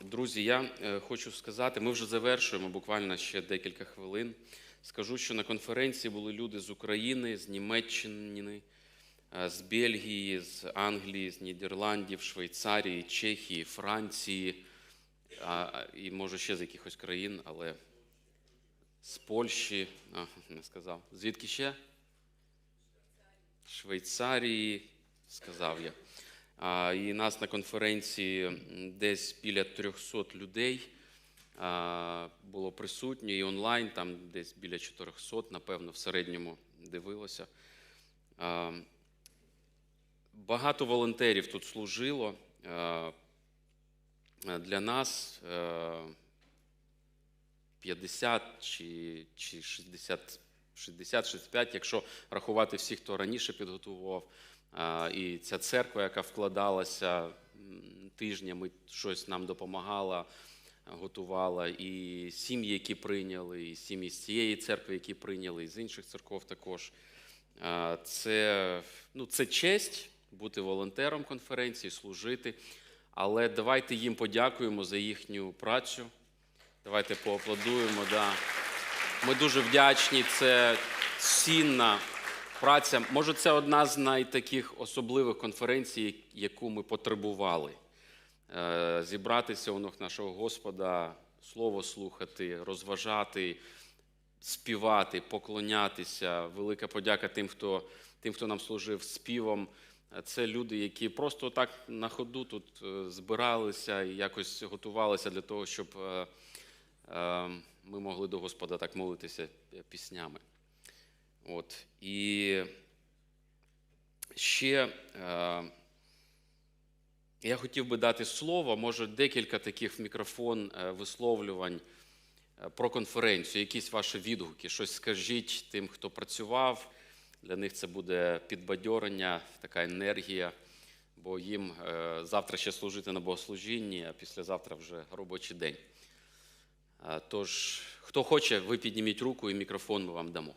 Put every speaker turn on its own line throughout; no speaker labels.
Друзі, я е, хочу сказати, ми вже завершуємо буквально ще декілька хвилин. Скажу, що на конференції були люди з України, з Німеччини, е, з Бельгії, з Англії, з Нідерландів, Швейцарії, Чехії, Франції і може ще з якихось країн, але з Польщі, а, не сказав. Звідки ще? Швейцарії, сказав я. І нас на конференції десь біля 300 людей було присутньо і онлайн, там десь біля 400, напевно, в середньому дивилося. Багато волонтерів тут служило. Для нас е, 50 чи, чи 60, 60-65, якщо рахувати всіх, хто раніше підготував. І ця церква, яка вкладалася тижнями, щось нам допомагала, готувала, і сім'ї, які прийняли, і сім'ї з цієї церкви, які прийняли, і з інших церков також. Це, ну, це честь бути волонтером конференції, служити. Але давайте їм подякуємо за їхню працю. Давайте поаплодуємо. Да. Ми дуже вдячні. Це цінна праця. Може, це одна з найтаких особливих конференцій, яку ми потребували. Е, Зібратися у ног нашого Господа, слово слухати, розважати, співати, поклонятися. Велика подяка тим, хто, тим, хто нам служив співом. Це люди, які просто так на ходу тут е, збиралися і якось готувалися для того, щоб е, ми могли до Господа так молитися піснями. От. І ще е, я хотів би дати слово, може, декілька таких мікрофон е, висловлювань е, про конференцію, якісь ваші відгуки, щось скажіть тим, хто працював. Для них це буде підбадьорення, така енергія, бо їм е, завтра ще служити на богослужінні, а післязавтра вже робочий день. Тож, хто хоче, ви підніміть руку і мікрофон ми вам дамо.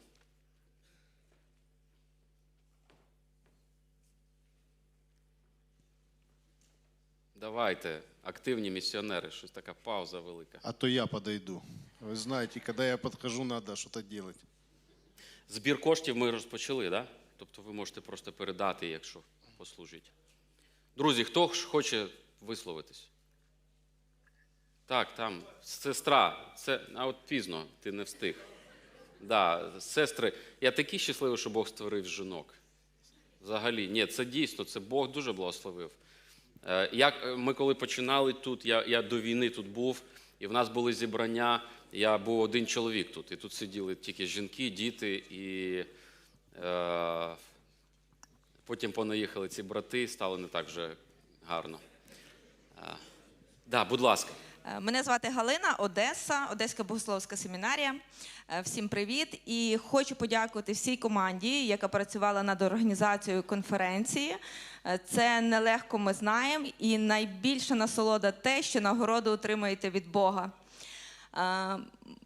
Давайте, активні місіонери, щось така пауза велика.
А то я подойду. Вы знаете, когда я подхожу, надо что-то делать.
Збір коштів ми розпочали, да? Тобто ви можете просто передати, якщо послужить. Друзі, хто хоче висловитись? Так, там, сестра, це, а от пізно, ти не встиг. Да, сестри, я такий щасливий, що Бог створив жінок. Взагалі, ні, це дійсно, це Бог дуже благословив. Е, Як е, ми коли починали тут, я, я до війни тут був, і в нас були зібрання. Я був один чоловік тут, і тут сиділи тільки жінки, діти, і е, потім понаїхали ці брати, стало не так вже гарно. Так, да, будь ласка.
Е, Мене звати Галина, Одеса, Одеська богословська семінарія. Е, Всім привіт! І хочу подякувати всій команді, яка працювала над організацією конференції. Е, Це нелегко, ми знаємо, і найбільша насолода те, що нагороду отримаєте від Бога.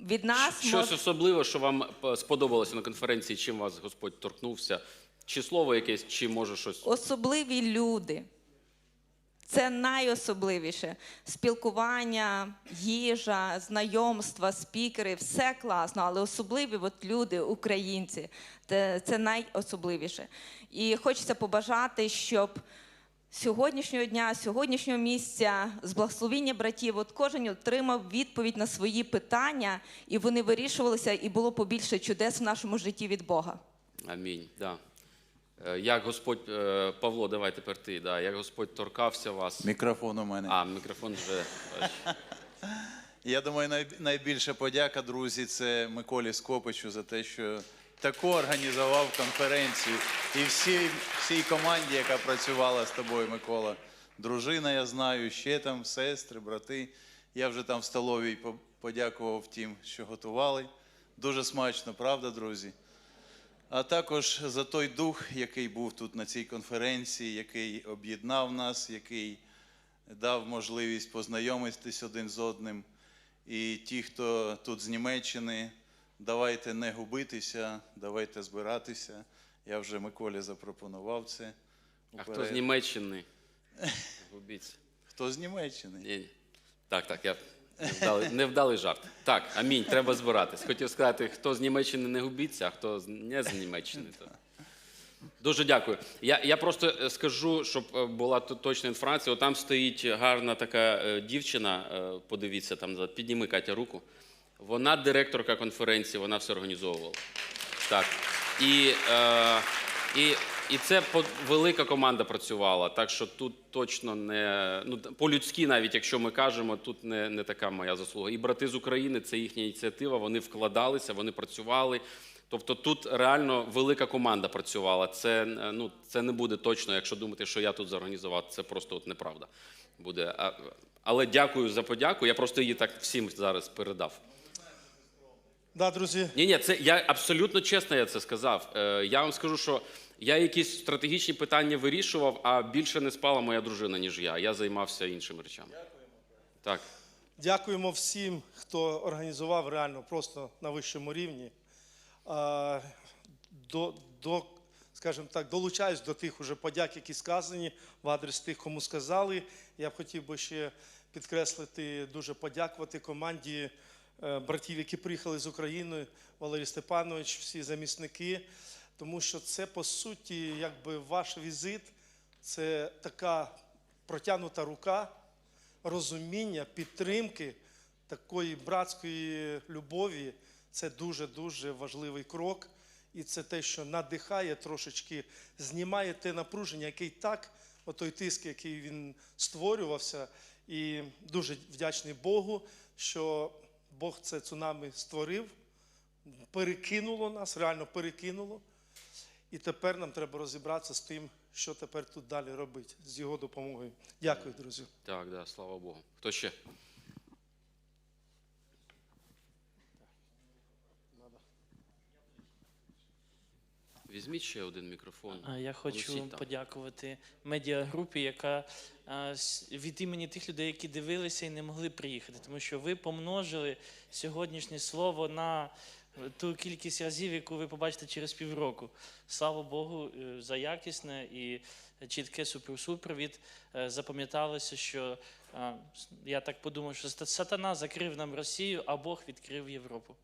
Від нас
Щось
мож-
особливе, що вам сподобалося на конференції, чим вас Господь торкнувся? Чи слово якесь, чи може щось?
особливі люди. Це найособливіше. Спілкування, їжа, знайомства, спікери все класно, але особливі от люди, українці, це, найособливіше. І хочеться побажати, щоб сьогоднішнього дня, сьогоднішнього місця, з благословіння братів, от кожен отримав відповідь на свої питання, і вони вирішувалися, і було побільше чудес в нашому житті від Бога.
Амінь. Да. Е, Як Господь, е, Павло, давай тепер ти, да. як Господь торкався вас.
Мікрофон у мене.
А, мікрофон вже.
Я думаю, най- найбільша подяка, друзі, це Миколі Скопичу за те, що таку організував конференцію. І всій, всій команді, яка працювала з тобою, Микола. Дружина, я знаю, ще там сестри, брати. Я вже там в столовій по- подякував тим, що готували. Дуже смачно, правда, друзі? А також за той дух, який був тут на цій конференції, який об'єднав нас, який дав можливість познайомитись один з одним. І ті, хто тут з Німеччини, давайте не губитися, давайте збиратися. Я вже Миколі запропонував це.
А хто з Німеччини? Губіться.
Хто з Німеччини?
Ні, ні. Так, так, я невдалий, невдалий жарт. Так, амінь, треба збиратись. Хотів сказати, хто з Німеччини не губіться, а хто не з Німеччини. То... Дуже дякую. Я, я просто е, скажу, щоб е, була точна інформація. Там стоїть гарна така е, дівчина. Подивіться там, за- підніми Катя руку. Вона директорка конференції, вона все організовувала. Так. І, е, і, і це велика команда працювала. Так що тут точно не ну по-людськи, навіть якщо ми кажемо, тут не, не така моя заслуга. І брати з України це їхня ініціатива. Вони вкладалися, вони працювали. Тобто тут реально велика команда працювала. Це ну це не буде точно, якщо думати, що я тут зорганізував. Це просто от неправда буде. А, але дякую за подяку. Я просто її так всім зараз передав.
Да, друзі,
Ні, ні, це я абсолютно чесно я це сказав. Е, я вам скажу, що я якісь стратегічні питання вирішував, а більше не спала моя дружина, ніж я. Я займався іншими речами. Так.
дякуємо всім, хто організував реально просто на вищому рівні. До, до, скажімо так, долучаюсь до тих уже подяк, які сказані в адрес тих, кому сказали. Я б хотів би ще підкреслити, дуже подякувати команді е, братів, які приїхали з України, Валерій Степанович, всі замісники. Тому що це по суті, якби ваш візит, це така протягнута рука розуміння, підтримки такої братської любові це дуже-дуже важливий крок. І це те, що надихає трошечки, знімає те напруження, який так, отой тиск, який він створювався. І дуже вдячний Богу, що Бог це цунамі створив, перекинуло нас, реально перекинуло. І тепер нам треба розібратися з тим, що тепер тут далі робити з його допомогою. Дякую, друзі.
Так, да, слава Богу. Хто ще? Візьміть ще один мікрофон.
Я хочу подякувати медіагрупі, яка від імені тих людей, які дивилися і не могли приїхати, тому що ви помножили сьогоднішнє слово на ту кількість разів, яку ви побачите через півроку. Слава Богу, е, за якісне і чітке суперсупровід. Е, Запам'яталося, що я так подумав, що сатана закрив нам Росію, а Бог відкрив Європу.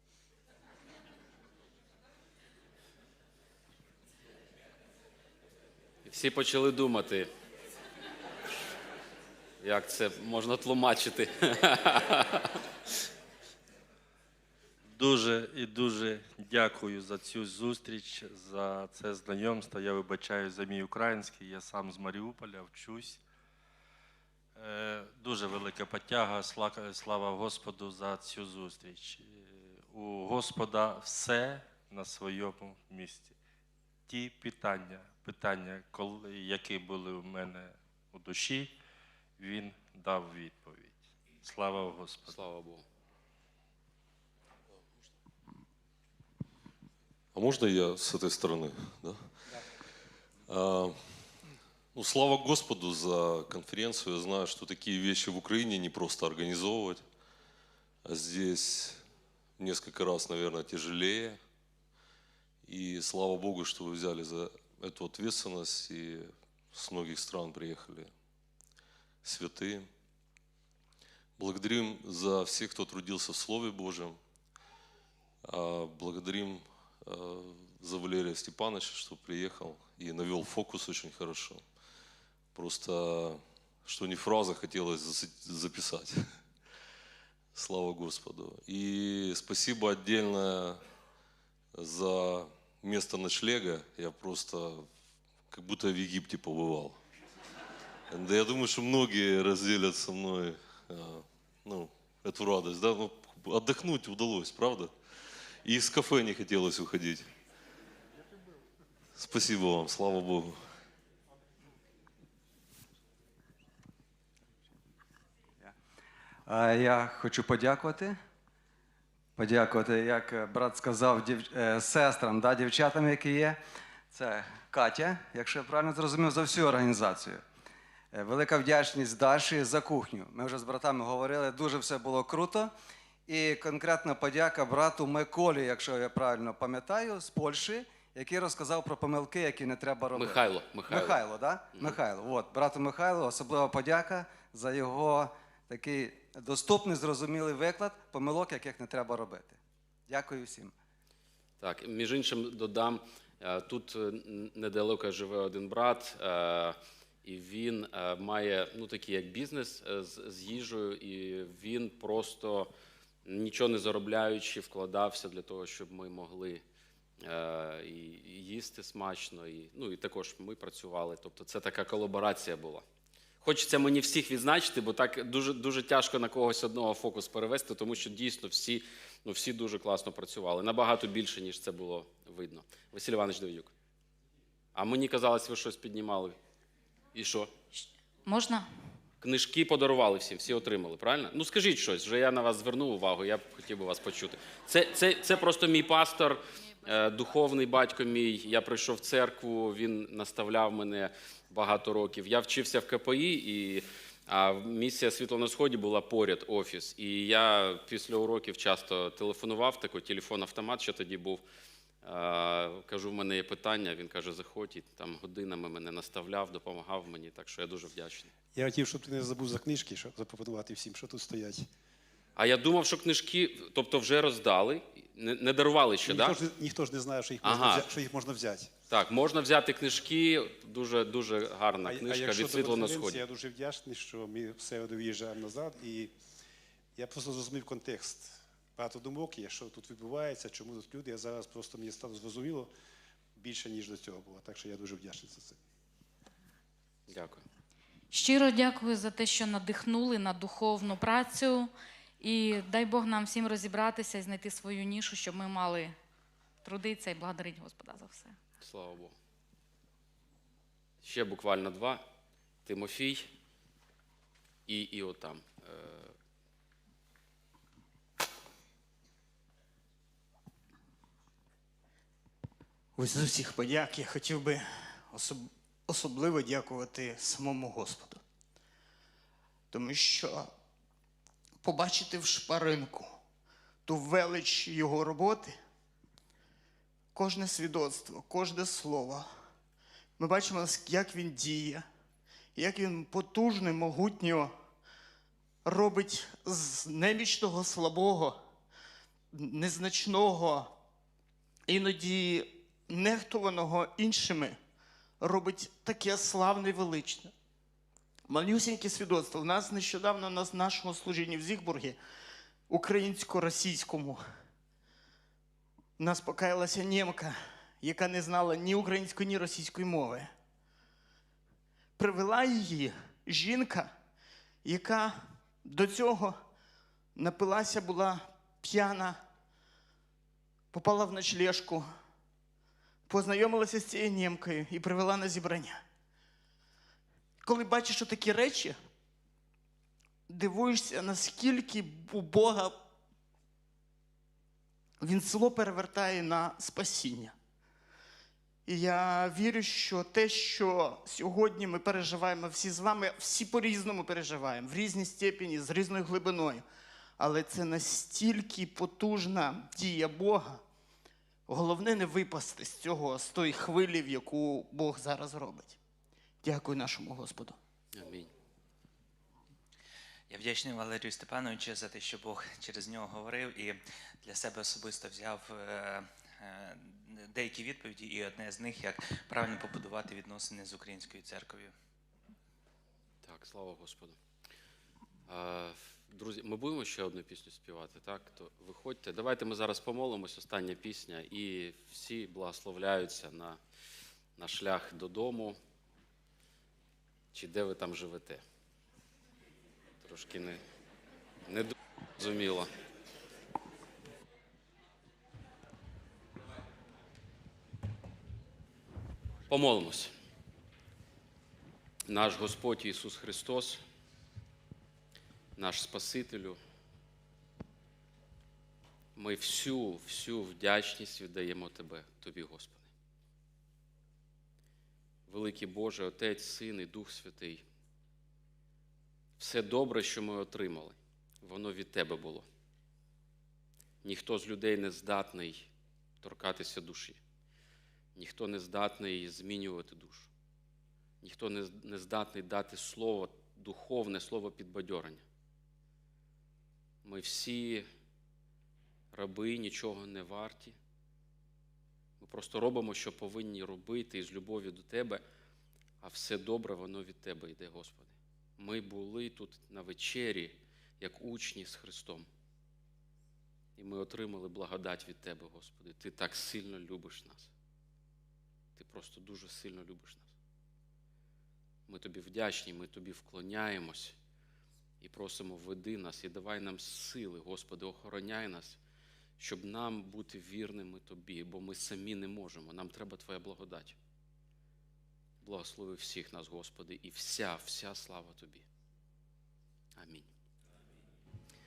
Всі почали думати, як це можна тлумачити.
Дуже і дуже дякую за цю зустріч, за це знайомство. Я вибачаю за мій український, я сам з Маріуполя вчусь. Е, Дуже велика потяга. Слава Господу за цю зустріч. Е, У Господа все на своєму місці. Ті питання, питання, які були у мене у душі, він дав відповідь. Слава Господу.
Слава Богу.
А можно я с этой стороны? Да? А, ну, слава Господу за конференцию. Я знаю, что такие вещи в Украине не просто организовывать. А здесь несколько раз, наверное, тяжелее. И слава Богу, что вы взяли за эту ответственность. И с многих стран приехали святые. Благодарим за всех, кто трудился в Слове Божьем. А, Благодарим за Валерия Степановича, что приехал и навел фокус очень хорошо. Просто, что не фраза хотелось записать. Слава Господу. И спасибо отдельно за место ночлега. Я просто как будто в Египте побывал. Да я думаю, что многие разделят со мной э, ну, эту радость. Да? Ну, отдохнуть удалось, правда? И из кафе не хотелось уходить. Спасибо вам, слава Богу.
Я хочу подякувати. Подякувати, як брат сказав, дів... е, сестрам, да, дівчатам, які є. Це Катя, якщо я правильно зрозумів, за всю організацію. Е, Велика вдячність Даші за кухню. Ми вже з братами говорили, дуже все було круто. І конкретна подяка брату Миколі, якщо я правильно пам'ятаю, з Польщі, який розказав про помилки, які не треба робити.
Михайло, Михайло.
Михайло, да? Михайло. От, брату Михайлу, особлива подяка за його такий доступний, зрозумілий виклад помилок, яких не треба робити. Дякую всім.
Так, між іншим додам, е, тут е, недалеко живе один брат, е, і він має ну, такий як бізнес з, з їжею, і він просто нічого не заробляючи, вкладався для того, щоб ми могли е, і, їсти смачно, і, ну, і також ми працювали. Тобто це така колаборація була. Хочеться мені всіх відзначити, бо так дуже, дуже тяжко на когось одного фокус перевести, тому що дійсно всі, ну, всі дуже класно працювали. Набагато більше, ніж це було видно. Василь Іванович Давидюк. А мені казалось, ви щось піднімали. І що?
Можна?
Книжки подарували всім, всі отримали, правильно? Ну скажіть щось, вже я на вас звернув увагу, я б хотів би вас почути. Це, це, це просто мій пастор, е, духовний батько мій. Я прийшов в церкву, він наставляв мене багато років. Я вчився в КПІ, і а місія світло на сході була поряд офіс. І я після уроків часто телефонував, такий телефон-автомат, що тоді був. Е, Кажу, в мене є питання. Він каже, заходь, і там годинами мене наставляв, допомагав мені. Так що я дуже вдячний.
Я хотів, щоб ти не забув за книжки, щоб запропонувати всім, що тут стоять.
А я думав, що книжки, тобто вже роздали, не, не дарували ще,
ніхто,
так?
ж, не- ніхто ж не знає, що їх,
Ага.
можна, взяти, що їх можна взяти.
Так, можна взяти книжки, дуже дуже гарна
а,
книжка
якщо
від світло на сході.
Я дуже вдячний, що ми все виїжджаємо назад. І я просто зрозумів контекст. Багато думок є, що тут відбувається, чому тут люди. Я зараз просто мені стало зрозуміло більше, ніж до цього було. Так що я дуже вдячний за це.
Дякую.
Щиро дякую за те, що надихнули на духовну працю. І дай Бог нам всім розібратися і знайти свою нішу, щоб ми мали трудитися і благодарити Господа за все.
Слава Богу. Ще буквально два. Тимофій і, і
Ось з усіх подяк я хотів би особ- особливо дякувати самому Господу. Тому що побачити в шпаринку ту велич його роботи, кожне свідоцтво, кожне слово. Ми бачимо, як він діє, як він потужно, могутньо робить з немічного, слабого, незначного, іноді нехтуваного іншими, робить таке славне і величне. Малюсіньке свідоцтво. У нас нещодавно на нашому служінні в Зігбургі, українсько-російському, нас покаялася німка, яка не знала ні української, ні російської мови. Привела її жінка, яка до цього напилася, була п'яна, попала в ночлежку, познайомилася з цією німкою і привела на зібрання. Коли бачиш такі речі, дивуєшся, наскільки у Бога він село перевертає на спасіння. І я вірю, що те, що сьогодні ми переживаємо всі з вами, всі по-різному переживаємо, в різній степені, з різною глибиною. Але це настільки потужна дія Бога. Головне не випасти з цього, з тої хвилі, в яку Бог зараз робить. Дякую нашому Господу.
амінь.
Я вдячний Валерію Степановичу за те, що Бог через нього говорив і для себе особисто взяв е, е, деякі відповіді, і одне з них як правильно побудувати відносини з українською церков'ю.
Так, слава Господу. Друзі, ми будемо ще одну пісню співати, так? То виходьте. Давайте ми зараз помолимось, остання пісня, і всі благословляються на, на шлях додому. Чи де ви там живете? Трошки не, не зрозуміло. Помолимось. Наш Господь Ісус Христос, наш Спасителю, ми всю, всю вдячність віддаємо Тебе, Тобі, Господи. Великий Боже, Отець, Син і Дух Святий. Все добре, що ми отримали, воно від Тебе було. Ніхто з людей не здатний торкатися душі, ніхто не здатний змінювати душу. Ніхто не, здатний дати слово духовне слово підбадьорення. Ми всі раби нічого не варті. Ми просто робимо, що повинні робити із любові до Тебе, а все добре, воно від Тебе йде, Господи. Ми були тут на вечері, як учні з Христом. І ми отримали благодать від Тебе, Господи. Ти так сильно любиш нас. Ти просто дуже сильно любиш нас. Ми тобі вдячні, ми тобі вклоняємось і просимо, веди нас і давай нам сили, Господи, охороняй нас, щоб нам бути вірними Тобі, бо ми самі не можемо. Нам треба Твоя благодать. Благослови всіх нас, Господи, і вся, вся слава Тобі. Амінь.